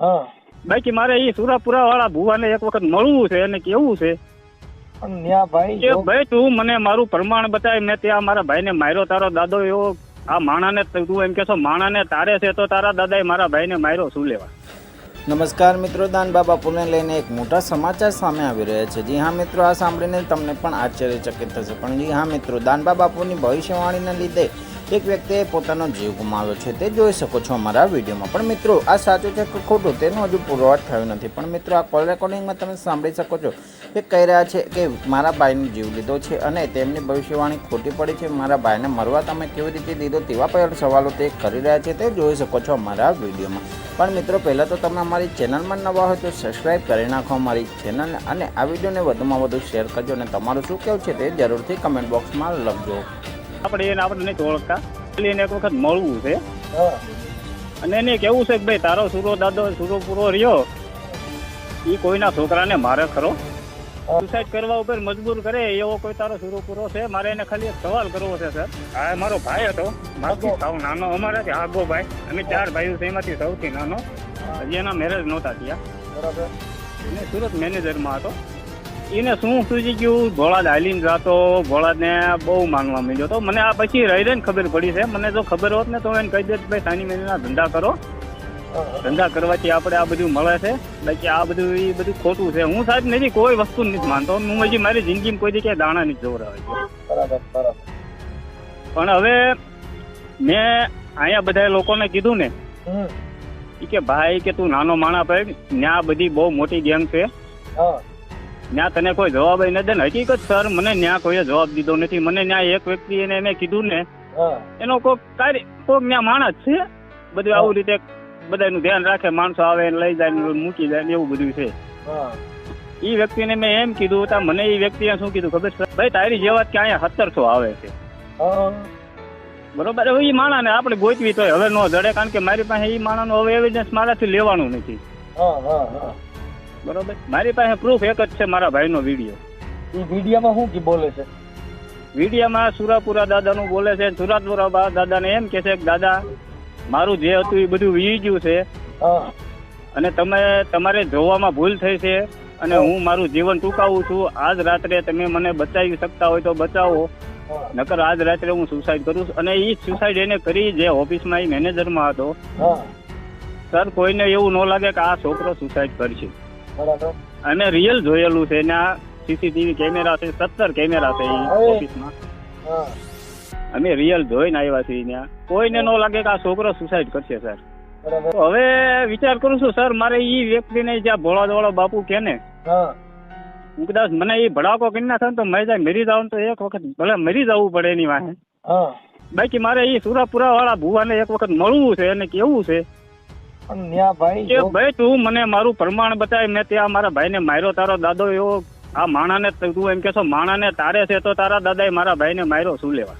બાકી મારે એ સુરાપુરા વાળા ભુવાને એક વખત મળવું છે અને કેવું છે? ભાઈ ભાઈ તું મને મારું પ્રમાણ બતાય મેં ત્યાં મારા ભાઈને માર્યો તારો દાદો એવો આ માણાને તું એમ કેશો માણાને તારે છે તો તારા દાદાએ મારા ભાઈને માર્યો શું લેવા? નમસ્કાર મિત્રો દાન બાબા પુને લઈને એક મોટા સમાચાર સામે આવી રહ્યા છે. જી હા મિત્રો આ સાંભળીને તમને પણ આશ્ચર્યચકિત થશે. પણ જી હા મિત્રો દાનબા બાપુની ભવિષ્યવાણીને લીધે એક વ્યક્તિએ પોતાનો જીવ ગુમાવ્યો છે તે જોઈ શકો છો અમારા વિડીયોમાં. પણ મિત્રો, આ સાચું છે કે ખોટું તેનો હજુ પુરવાર થયો નથી. પણ મિત્રો, આ કોલ રેકોર્ડિંગમાં તમે સાંભળી શકો છો એ કહી રહ્યા છે કે મારા ભાઈનો જીવ લીધો છે અને તેમની ભવિષ્યવાણી ખોટી પડી છે. મારા ભાઈને મરવા તમે કેવી રીતે દીધો તેવા પહેલાં સવાલો તે કરી રહ્યા છે તે જોઈ શકો છો અમારા વિડીયોમાં. પણ મિત્રો, પહેલાં તો તમે અમારી ચેનલમાં નવા હોય તો સબસ્ક્રાઈબ કરી નાખો અમારી ચેનલને અને આ વિડીયોને વધુમાં વધુ શેર કરજો અને તમારું શું કહેવું છે તે જરૂરથી કમેન્ટ બોક્સમાં લખજો. આપણે એને આપણે નથી ઓળખતા. એટલે એને એક વખત મળવું છે. અને એને કેવું છે કે ભાઈ તારો સુરો દાદો સુરો પૂરો રહ્યો. એ કોઈના છોકરાને મારે ખરો. સુસાઇડ કરવા ઉપર મજબૂર કરે એવો કોઈ તારો સુરો પૂરો છે? મારે એને ખાલી એક સવાલ કરવો છે સર. આ મારો ભાઈ હતો. મારથી સાવ નાનો અમારે આગો ભાઈ. અમે ચાર ભાઈઓ છે એમાંથી સૌથી નાનો. હજી એના મેરેજ નહોતા થયા. બરાબર. એને સુરત મેનેજરમાં હતો. એને શું સૂજી ગયું? ભોળાદ હાલીને જાતો ભોળાદને બહુ માંગવા મળ્યો તો. મને આ પછી રહી રહીને ખબર પડી છે. મને જો ખબર હોત ને તો એને કહી દેત ભાઈ સાની મહિનાના ધંધા કરો. ધંધા કરવાથી આપણે આ બધું મળે છે. બાકી આ બધું એ બધું ખોટું છે. હું સાહેબ નથી કોઈ વસ્તુ નથી માનતો. હું હજી મારી જિંદગીમાં કોઈ જગ્યાએ દાણા નથી જોવરાવે છે. બરાબર બરાબર. પણ હવે મેં અહીંયા બધા લોકોને કીધું ને કે ભાઈ કે તું નાનો માણા ભાઈ ત્યાં બધી બહુ મોટી ગેંગ છે. ત્યાં તને કોઈ જવાબ ન દે ને હકીકત સર મને ત્યાં કોઈએ જવાબ દીધો નથી. મને ત્યાં એક વ્યક્તિ એને મેં કીધું ને એનો કોક કાર્ય કોક ત્યાં માણસ છે. બધું આવું રીતે બધાનું ધ્યાન રાખે માણસો આવે ને લઈ જાય ને મૂકી જાય ને એવું બધું છે. એ વ્યક્તિને મેં એમ કીધું તા મને એ વ્યક્તિએ શું કીધું ખબર છે? ભાઈ તારી જેવા કે અહીંયા સત્તરસો આવે છે. બરોબર? હવે એ માણાને આપણે ગોતવી તો હવે નો જડે કારણ કે મારી પાસે એ માણાનું હવે એવિડન્સ મારાથી લેવાનું નથી. હા હા હા. બરોબર? મારી પાસે પ્રૂફ એક જ છે મારા ભાઈનો વીડિયો એ વિડીયોમાં શું કી બોલે છે? વિડીયોમાં સુરાપુરા દાદાનું બોલે છે સુરાપુરા દાદાને એમ કે છે કે દાદા મારું જે હતું એ બધું વી ગયું છે. અને તમે તમારે જોવામાં ભૂલ થઈ છે અને હું. મારું જીવન ટૂંકાવું છું. આજ રાત્રે તમે મને બચાવી શકતા હોય તો બચાવો. નકર આજ રાત્રે હું સુસાઇડ કરું છું. અને એ સુસાઇડ એને કરી જે ઓફિસમાં એ મેનેજરમાં હતો. સર કોઈને એવું ન લાગે કે આ છોકરો સુસાઇડ કરશે. બરાબર. અમે રિયલ જોયેલું છે એના સીસીટીવી કેમેરા છે સત્તર કેમેરા છે ઓફિસમાં અમે રિયલ જોઈને આવ્યા છીએ ત્યાં કોઈને ન લાગે કે આ છોકરો સુસાઇડ કરશે સર હવે વિચાર કરું છું સર મારે એ વ્યક્તિને જ્યાં ભોળાદવાળો બાપુ કે ને હા. કદાચ મને એ ભડાકો કરી નાખે ને તો મેં જાય મરી જાવ તો એક વખત ભલે મરી જવું પડે એની વાહે. બાકી મારે એ સુરાપુરા વાળા ભુવાને એક વખત મળવું છે અને કેવું છે? પણ ન્યા ભાઈ કે ભાઈ તું મને મારું પ્રમાણ બતાય મેં ત્યાં મારા ભાઈને માર્યો તારો દાદો એવો આ માણાને તું એમ કેશો માણાને તારે છે તો તારા દાદાએ મારા ભાઈને માર્યો શું લેવા?